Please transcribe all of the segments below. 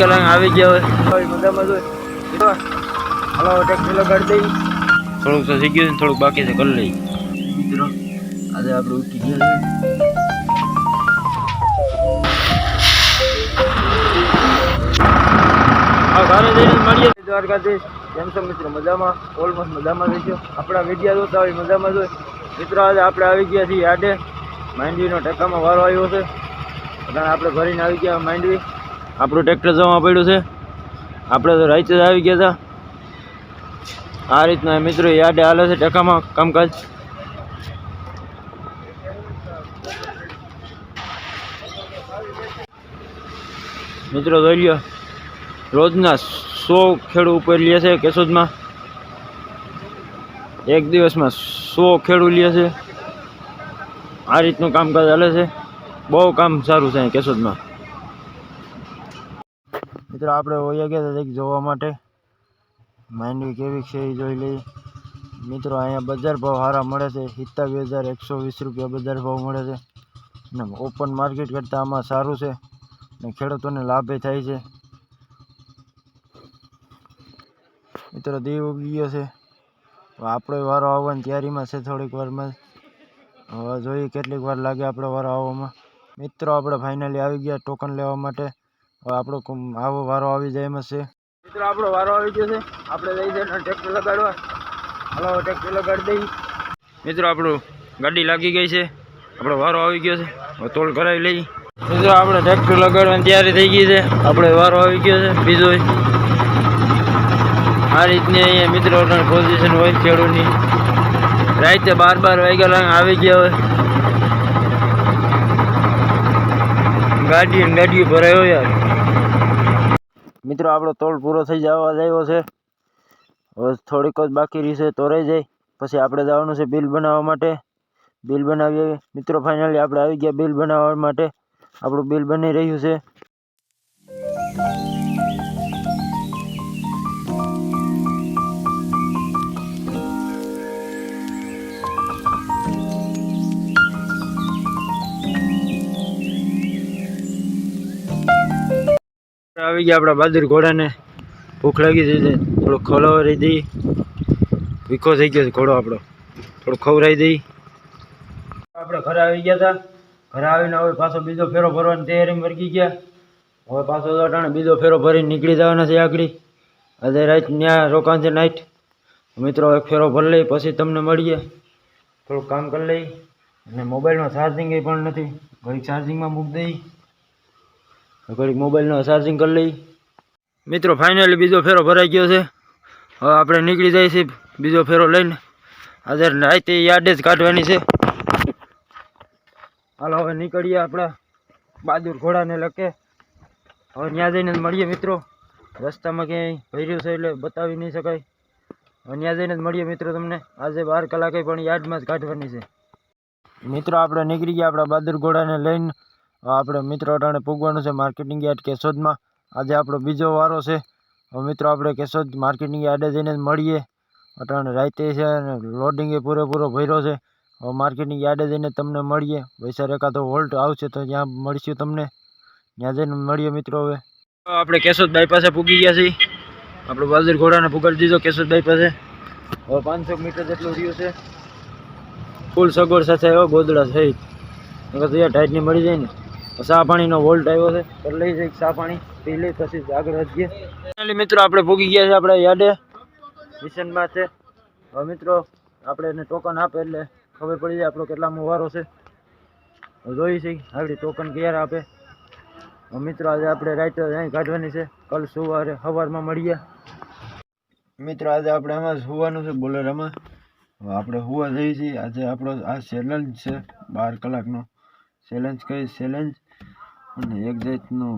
કલાક આવી ગયા હોય. મજામાં જોઈ હલો ટેક્સી લગાડી દઈ. થોડુંક તો છે ને થોડુંક બાકી છે કરી લઈ મિત્રો આજે આપણે ઉઠી ગયા છે ઘરે જઈને મળીએ દ્વારકાધીશ. કેમ છો મિત્રો મજામાં? ઓલમોસ્ટ મજામાં રહીશું આપણા વીડિયો જોતા હોય મજામાં જોઈ મિત્રો આજે આપણે આવી ગયા છીએ યાડે માંડવીનો ટેકામાં વારો આવ્યો છે. એટલે આપણે ભરીને આવી ગયા માંડવી. આપણું ટ્રેક્ટર જવા પડ્યું છે. આપણે તો રાઈચે આવી ગયા હતા. આ રીતના મિત્રો યાડે હાલે છે ટેકામાં કામકાજ. મિત્રો જોઈ લ્યો, રોજના સો ખેડૂ ઉપર લે છે કેશોદમાં. એક દિવસમાં સો ખેડૂ લે છે. આ રીતનું કામકાજ ચાલે છે. બહુ કામ સારું છે કેશોદમાં. મિત્રો, આપણે હોઈએ ગયા હતા જોવા માટે? માંડવી કેવી છે એ જોઈ લઈ મિત્રો, અહીંયા બજાર ભાવ સારા મળે છે. સિત્તાવીસ હજાર એકસો વીસ રૂપિયા બજાર ભાવ મળે છે. ને ઓપન માર્કેટ કરતાં આમાં સારું છે અને ખેડૂતોને લાભે થાય છે. મિત્રો, દીવ ઉગી ગયો છે. આપણો વારો આવવાની તૈયારીમાં છે થોડીક વારમાં. હવે જોઈએ કેટલીક વાર લાગે આપણો વારો આવવામાં. મિત્રો, આપણે ફાઇનલી આવી ગયા ટોકન લેવા માટે. હવે આપણો આવો વારો આવી જાય એમ છે. મિત્રો, આપણો વારો આવી ગયો છે. આપણે લઈ જઈને ટ્રેક્ટર લગાડવા. હલો ટ્રેક્ટર લગાડી દઈ મિત્રો, આપણું ગાડી લાગી ગઈ છે. આપણો વારો આવી ગયો છે. તોલ કરાવી લઈ મિત્રો, આપણે ટ્રેક્ટર લગાડવાની તૈયારી થઈ ગઈ છે. આપણે વારો આવી ગયો છે. બીજો આ રીતની અહીંયા મિત્રો પોઝિશન હોય ખેડૂતની. રાતે બાર બાર વાગ્યા આવી ગયા હોય. ગાડી ગાડીઓ ગાડી ભરાયો યાર. મિત્રો, આપણો તોલ પૂરો થઈ જવા આવ્યો છે. હવે થોડીક જ બાકી રહેશે તો રહી જાય. પછી આપણે જવાનું છે બિલ બનાવવા માટે. બિલ બનાવીએ. મિત્રો ફાઇનલી આપણે આવી ગયા બિલ બનાવવા માટે. આપણું બિલ બની રહ્યું છે. આવી ગયા આપણા બહાદુર ઘોડાને. ભૂખ લાગી છે તે થોડું ખવડાવી દઈ. ભીખો થઈ ગયો છે ઘોડો આપણો. થોડું ખવડાવી દઈ. આપણે ઘરે આવી ગયા હતા. ઘરે આવીને હવે પાછો બીજો ફેરો ભરવાની તૈયારીમાં વર્ગી ગયા. હવે પાછો અટાણે બીજો ફેરો ભરીને નીકળી જવાના છે આગળ. આજે રાત ત્યાં રોકાણ છે નાઈટ મિત્રો, એક ફેરો ભરી લઈ, પછી તમને મળીએ. થોડુંક કામ કરી લઈ. અને મોબાઈલમાં ચાર્જિંગ પણ નથી. ઘડીક ચાર્જિંગમાં મૂકી દઈ. ઘડીક મોબાઈલનો ચાર્જિંગ કરી લઈ મિત્રો ફાઇનલી બીજો ફેરો ભરાઈ ગયો છે. હવે આપણે નીકળી જાય છે બીજો ફેરો લઈને. આજે રાતે યાદ જ કાઢવાની છે. હાલો, હવે નીકળીએ આપણા બહાદુર ઘોડાને લકે. હવે ત્યાં જઈને મળીએ મિત્રો. રસ્તામાં ક્યાંય ભર્યું છે એટલે બતાવી નહીં શકાય. હવે ત્યાં જઈને જ મળીએ મિત્રો તમને. આજે બાર કલાકે પણ યાર્ડમાં જ કાઢવાની છે. મિત્રો, આપણે નીકળી ગયા આપણા બહાદુર ઘોડાને લઈને. આપણે મિત્રો અટાણે પૂગવાનું છે માર્કેટિંગ યાર્ડ કેશોદમાં. આજે આપણો બીજો વારો છે. હવે મિત્રો આપણે કેશોદ માર્કેટિંગ યાર્ડે જઈને મળીએ. અટાણે રાતે છે અને લોડિંગ એ પૂરેપૂરો ભર્યો છે. હવે માર્કેટિંગ યાર્ડે જઈને તમને મળીએ. વૈસાર એકાદો હોલ્ટ આવશે તો ત્યાં મળીશું તમને. ત્યાં જઈને મળીએ મિત્રો હવે. આપણે કેશોદ બાયપાસે પૂગી ગયા છીએ. આપણો બહાદુર ઘોડાને પુગાડી દીધો કેશોદ બાયપાસે હવે પાંચસો મીટર જેટલું રહ્યું છે. ફૂલ સગવડ સાથે ગોદડા સહિત. ટાઈટની મળી જાય ને. ચા પાણીનો વોલ્ટ આવ્યો છે. કરી લઈ જઈ સા પાણી. પી લઈ પછી આગળ વધીએ. ફાઇનલી મિત્રો, આપણે ભોગી ગયા છે આપણે યાદે મિશનમાં છે. હવે મિત્રો, આપણે એને ટોકન આપે એટલે ખબર પડી જાય આપણો કેટલામો વારો છે. જોઈ જોઈએ છે આગળ ટોકન ક્યારે આપે. મિત્રો, આજે આપણે રાઈટ અહીં કાઢવાની છે. કાલ સવારે સવારમાં મળીએ. મિત્રો, આજે આપણે આમાં જ હોવાનું છે બોલેરામાં. આપણે સુવા જઈએ છીએ. આજે આપણો આ ચેલેન્જ છે બાર કલાકનો. ચેલેન્જ કઈ? ચેલેન્જ અને એક જાતનું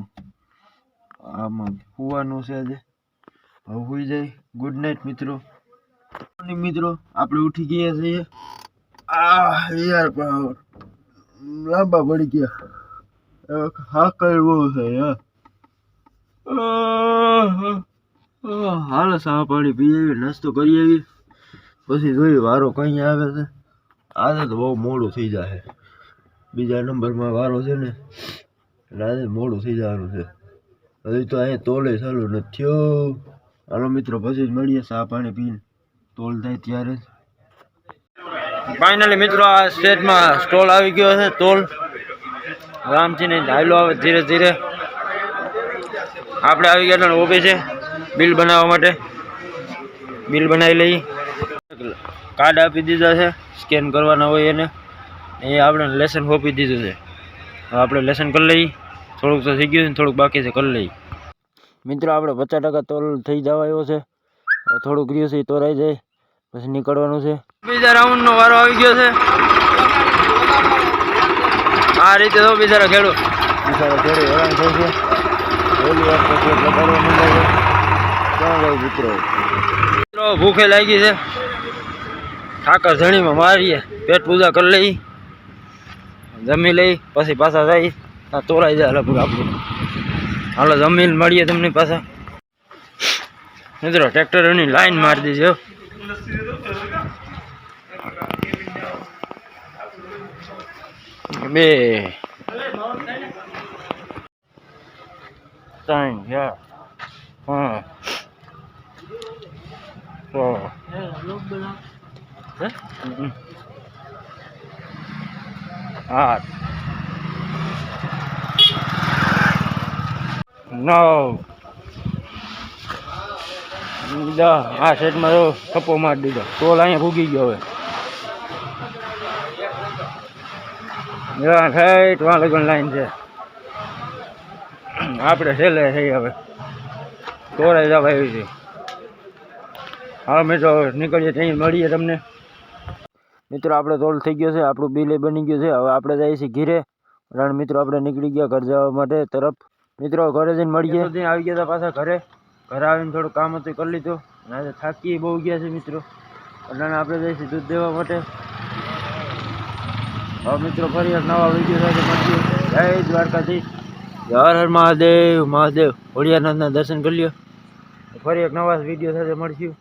આમાં હોવાનું છે આજે. હવે હોઈ જાય. ગુડ નાઇટ મિત્રો. મિત્રો, આપણે ઉઠી ગયા છીએ. આ યાર પણ લાંબા પડી ગયા. હા કરવું છે, યાર. હાલ સા પાણી પી આવી નાસ્તો કરી આવી પછી જોઈએ વારો કઈ આવે છે. આજે તો બહુ મોડું થઈ જાય બીજા નંબરમાં વારો છે ને. એટલે આજે મોડું થઈ જવાનું છે. હજી તો અહીંયા તોલે ચાલુ નથી થયો. હાલો મિત્રો, પછી જ મળીએ ચા પાણી પીને. તોલ થાય ત્યારે ફાઇનલી મિત્રો, આ સ્ટેટમાં સ્ટોલ આવી ગયો છે, તોલ. રામજીને ઢાયલો આવે ધીરે ધીરે. આપણે આવી ગયા હતા ઓફિસ, બિલ બનાવવા માટે. બિલ બનાવી લઈ કાર્ડ આપી દીધા છે, સ્કેન કરવાના હોય એને. એ આપણે લેસન સોંપી દીધું છે. આપણે લેસન કરી લઈએ. થોડુંક તો થઈ ગયું છે થોડુંક બાકી છે કરી લઈ મિત્રો આપણે પચાસ ટકા તોલ થઈ જવા આવ્યો છે. થોડુંક રહ્યું છે એ તોરાઈ જાય. પછી નીકળવાનું છે. બીજા રાઉન્ડનો વારો આવી ગયો છે. આ રીતે તો બિચારા ખેડૂત. બિચારા ખેડૂત હેરાન થઈ છે. પહેલી વાર પછી લગાડવા કરવા છે. ક્યાં જાય મિત્રો? મિત્રો ભૂખે લાગી છે. ઠાકર ધણીમાં મારીએ. પેટ પૂજા કરી લઈ જમી લઈ પછી પાછા જાય આ તોરાઈ જાય લગભગ આપણું. હાલો, જમીન મળીએ તમને પાછા. મિત્રો, ટ્રેક્ટરોની લાઈન મારી દીધી બે. ત્રણ, ચાર, પાંચ, છ? આઠ. નવ દસ આ સેટમાં તો થપ્પો મારી દીધો. ટોલ અહીંયા ભૂગી ગયો હવે. ઠેઠ વાં લગન લાઈન છે. આપણે છેલ્લે થઈ હવે. તોરાઈ જવા આવી છે. હા મિત્રો નીકળીએ ત્યાં મળીએ તમને. મિત્રો, આપણે તોલ થઈ ગયો છે, આપણું બિલ બની ગયું છે. હવે આપણે જઈએ છીએ ઘીરે. રણ મિત્રો, આપણે નીકળી ગયા ઘર જવા માટે તરફ. મિત્રો ઘરે જઈને મળીએ. સુધી આવી ગયા હતા પાછા ઘરે. ઘરે આવીને થોડું કામ હતું કરી લીધું. અને આજે થાકી બહુ ગયા છે મિત્રો. એટલે આપણે જઈશું દૂધ દેવા માટે. હવે મિત્રો ફરી એક નવા વીડિયો સાથે મળીએ. જય દ્વારકાધીશ. હર હર મહાદેવ મહાદેવ. હોળિયાનાથના દર્શન કરી લ્યો. ફરી એક નવા વીડિયો સાથે મળશું.